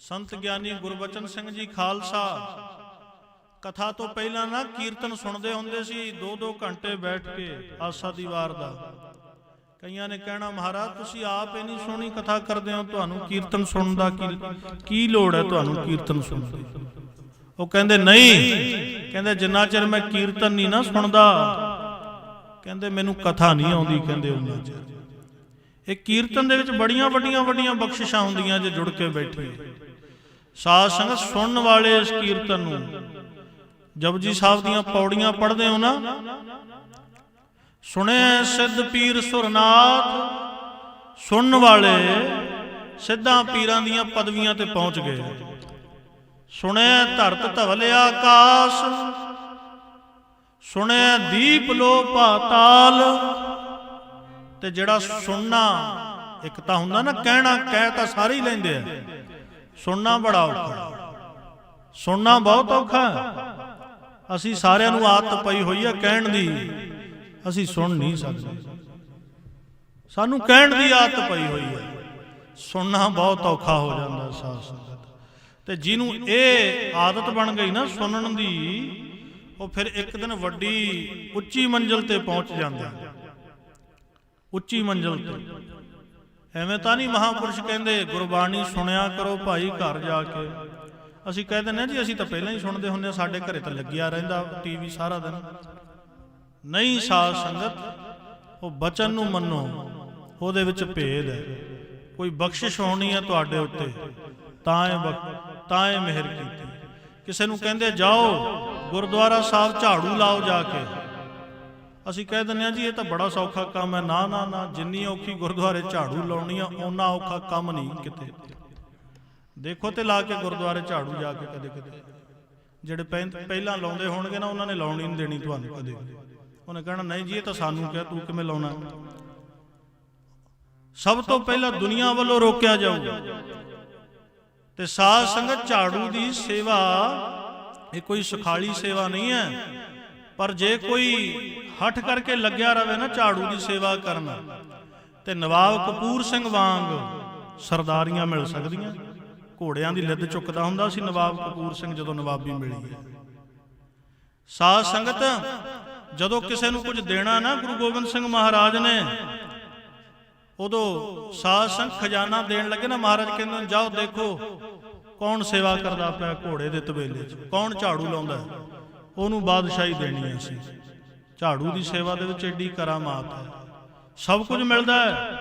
ਸੰਤ ਗਿਆਨੀ ਗੁਰਬਚਨ ਸਿੰਘ ਜੀ ਖਾਲਸਾ। ਕਥਾ ਤੋਂ ਪਹਿਲਾਂ ਨਾ ਕੀਰਤਨ ਸੁਣਦੇ ਹੁੰਦੇ ਸੀ 2-2 ਘੰਟੇ ਬੈਠ ਕੇ ਆਸਾ ਦੀ ਵਾਰ ਦਾ। ਕਈਆਂ ਨੇ ਕਹਿਣਾ, ਮਹਾਰਾਜ, ਤੁਸੀਂ ਆਪ ਇੰਨੀ ਸੋਹਣੀ ਕਥਾ ਕਰਦੇ ਹੋ, ਤੁਹਾਨੂੰ ਕੀਰਤਨ ਸੁਣਨ ਦਾ ਕੀ ਲੋੜ ਹੈ ਤੁਹਾਨੂੰ ਕੀਰਤਨ ਸੁਣਨ ਦੀ? ਉਹ ਕਹਿੰਦੇ, ਨਹੀਂ। ਕਹਿੰਦੇ, ਜਿੰਨਾ ਚਿਰ ਮੈਂ ਕੀਰਤਨ ਨਹੀਂ ਨਾ ਸੁਣਦਾ, ਕਹਿੰਦੇ, ਮੈਨੂੰ ਕਥਾ ਨਹੀਂ ਆਉਂਦੀ, ਕਹਿੰਦੇ ਉਹਨਾਂ ਚਿਰ। ਇਹ ਕੀਰਤਨ ਦੇ ਵਿੱਚ ਬੜੀਆਂ ਵੱਡੀਆਂ ਵੱਡੀਆਂ ਬਖਸ਼ਿਸ਼ਾਂ ਹੁੰਦੀਆਂ ਜੇ ਜੁੜ ਕੇ ਬੈਠੇ ਸਾਧ ਸੰਗਤ ਸੁਣਨ ਵਾਲੇ ਇਸ ਕੀਰਤਨ ਨੂੰ। ਜਪਜੀ ਸਾਹਿਬ ਦੀਆਂ ਪੌੜੀਆਂ ਪੜ੍ਹਦੇ ਹੋ ਨਾ। ਸੁਣੇ ਸਿੱਧ ਪੀਰ ਸੁਰਨਾਥ, ਸੁਣਨ ਵਾਲੇ ਸਿੱਧਾਂ ਪੀਰਾਂ ਦੀਆਂ ਪਦਵੀਆਂ ਤੇ ਪਹੁੰਚ ਗਏ। ਸੁਣਿਆ ਧਰਤ ਧਵਲ ਆਕਾਸ਼, ਸੁਣਿਆ ਦੀਪ ਲੋ ਪਾਤਾਲ ਤੇ ਜਿਹੜਾ ਸੁਣਨਾ ਇੱਕ ਤਾਂ ਹੁੰਦਾ ਨਾ, ਕਹਿਣਾ, ਕਹਿ ਤਾਂ ਸਾਰੇ ਹੀ ਲੈਂਦੇ ਆ। ਸੁਣਨਾ ਬੜਾ ਔਖਾ। ਸੁਣਨਾ ਬਹੁਤ ਔਖਾ। ਅਸੀਂ ਸਾਰਿਆਂ ਨੂੰ ਆਦਤ ਪਈ ਹੋਈ ਹੈ ਕਹਿਣ ਦੀ। ਅਸੀਂ ਸੁਣ ਨਹੀਂ ਸਕਦੇ। ਸਾਨੂੰ ਕਹਿਣ ਦੀ ਆਦਤ ਪਈ ਹੋਈ ਹੈ ਸੁਣਨਾ ਬਹੁਤ ਔਖਾ ਹੋ ਜਾਂਦਾ ਸਾਧ ਸੰਗਤ। ਤੇ ਜਿਹਨੂੰ ਇਹ ਆਦਤ ਬਣ ਗਈ ਨਾ ਸੁਣਨ ਦੀ, ਉਹ ਫਿਰ ਇੱਕ ਦਿਨ ਵੱਡੀ ਉੱਚੀ ਮੰਜ਼ਿਲ ਤੇ ਪਹੁੰਚ ਜਾਂਦਾ ਉੱਚੀ ਮੰਜ਼ਿਲ ਤੇ। ਐਵੇਂ ਤਾਂ ਨਹੀਂ ਮਹਾਪੁਰਸ਼ ਕਹਿੰਦੇ ਗੁਰਬਾਣੀ ਸੁਣਿਆ ਕਰੋ ਭਾਈ ਘਰ ਜਾ ਕੇ। ਅਸੀਂ ਕਹਿ ਦਿੰਦੇ ਹਾਂ ਜੀ ਅਸੀਂ ਤਾਂ ਪਹਿਲਾਂ ਹੀ ਸੁਣਦੇ ਹੁੰਦੇ ਹਾਂ, ਸਾਡੇ ਘਰੇ ਤਾਂ ਲੱਗਿਆ ਰਹਿੰਦਾ ਟੀਵੀ ਸਾਰਾ ਦਿਨ। ਨਹੀਂ ਸਾਧ ਸੰਗਤ ਉਹ ਬਚਨ ਨੂੰ ਮੰਨੋ ਉਹਦੇ ਵਿੱਚ ਭੇਦ ਹੈ। ਕੋਈ ਬਖਸ਼ਿਸ਼ ਹੋਣੀ ਹੈ ਤੁਹਾਡੇ ਉੱਤੇ ਤਾਂ ਇਹ ਬਖ- ਤਾਂ ਇਹ ਮਿਹਰ ਕੀਤੀ। ਕਿਸੇ ਨੂੰ ਕਹਿੰਦੇ ਜਾਓ ਗੁਰਦੁਆਰਾ ਸਾਹਿਬ ਝਾੜੂ ਲਾਓ ਜਾ ਕੇ। ਅਸੀਂ ਕਹਿ ਦਿੰਦੇ ਹਾਂ ਜੀ, ਇਹ ਤਾਂ ਬੜਾ ਸੌਖਾ ਕੰਮ ਹੈ। ਨਾ ਨਾ ਨਾ, ਜਿੰਨੀ ਔਖੀ ਗੁਰਦੁਆਰੇ ਝਾੜੂ ਲਾਉਣੀ ਆ, ਓਨਾ ਔਖਾ ਕੰਮ ਨਹੀਂ ਕਿਤੇ। ਦੇਖੋ ਤੇ ਲਾ ਕੇ ਗੁਰਦੁਆਰੇ ਝਾੜੂ ਜਾ ਕੇ ਕਦੇ ਕਦੇ। ਜਿਹੜੇ ਪਹਿ- ਪਹਿਲਾਂ ਲਾਉਂਦੇ ਹੋਣਗੇ ਨਾ, ਉਹਨਾਂ ਨੇ ਲਾਉਣੀ ਨਹੀਂ ਦੇਣੀ ਤੁਹਾਨੂੰ ਕਦੇ। ਉਹਨੇ ਕਹਿਣਾ, ਨਹੀਂ ਜੀ, ਇਹ ਤਾਂ ਸਾਨੂੰ ਕਿਹਾ, ਤੂੰ ਕਿਵੇਂ ਲਾਉਣਾ? ਸਭ ਤੋਂ ਪਹਿਲਾਂ ਦੁਨੀਆ ਵੱਲੋਂ ਰੋਕਿਆ ਜਾਊਗਾ। ਤੇ ਸਾਧ ਸੰਗਤ ਝਾੜੂ ਦੀ ਸੇਵਾ, ਇਹ ਕੋਈ ਸੁਖਾਲੀ ਸੇਵਾ ਨਹੀਂ ਹੈ। ਪਰ ਜੇ ਕੋਈ ਹੱਠ ਕਰਕੇ ਲੱਗਿਆ ਰਵੇ ਨਾ ਝਾੜੂ ਦੀ ਸੇਵਾ ਕਰਨ, ਤੇ ਨਵਾਬ ਕਪੂਰ ਸਿੰਘ ਵਾਂਗ ਸਰਦਾਰੀਆਂ ਮਿਲ ਸਕਦੀਆਂ। ਘੋੜਿਆਂ ਦੀ ਲਿੱਦ ਚੁੱਕਦਾ ਹੁੰਦਾ ਸੀ ਨਵਾਬ ਕਪੂਰ ਸਿੰਘ ਜਦੋਂ ਨਵਾਬੀ ਮਿਲੀ ਹੈ ਸਾਧ ਸੰਗਤ, ਜਦੋਂ ਕਿਸੇ ਨੂੰ ਕੁਝ ਦੇਣਾ ਨਾ ਗੁਰੂ ਗੋਬਿੰਦ ਸਿੰਘ ਮਹਾਰਾਜ ਨੇ, ਉਦੋਂ ਸਾਧ ਸੰਗ ਖਜ਼ਾਨਾ ਦੇਣ ਲੱਗੇ ਨਾ ਮਹਾਰਾਜ ਕਹਿੰਦੇ ਜਾਓ ਦੇਖੋ ਕੌਣ ਸੇਵਾ ਕਰਦਾ ਪਿਆ ਘੋੜੇ ਦੇ ਤਬੇਲੇ 'ਚ, ਕੌਣ ਝਾੜੂ ਲਾਉਂਦਾ ਉਹਨੂੰ ਬਾਦਸ਼ਾਹੀ ਦੇਣੀ ਸੀ ਝਾੜੂ ਦੀ ਸੇਵਾ ਦੇ ਵਿੱਚ ਏਡੀ ਕਰਾਮਾਤ ਹੈ। ਸਭ ਕੁਝ ਮਿਲਦਾ ਹੈ।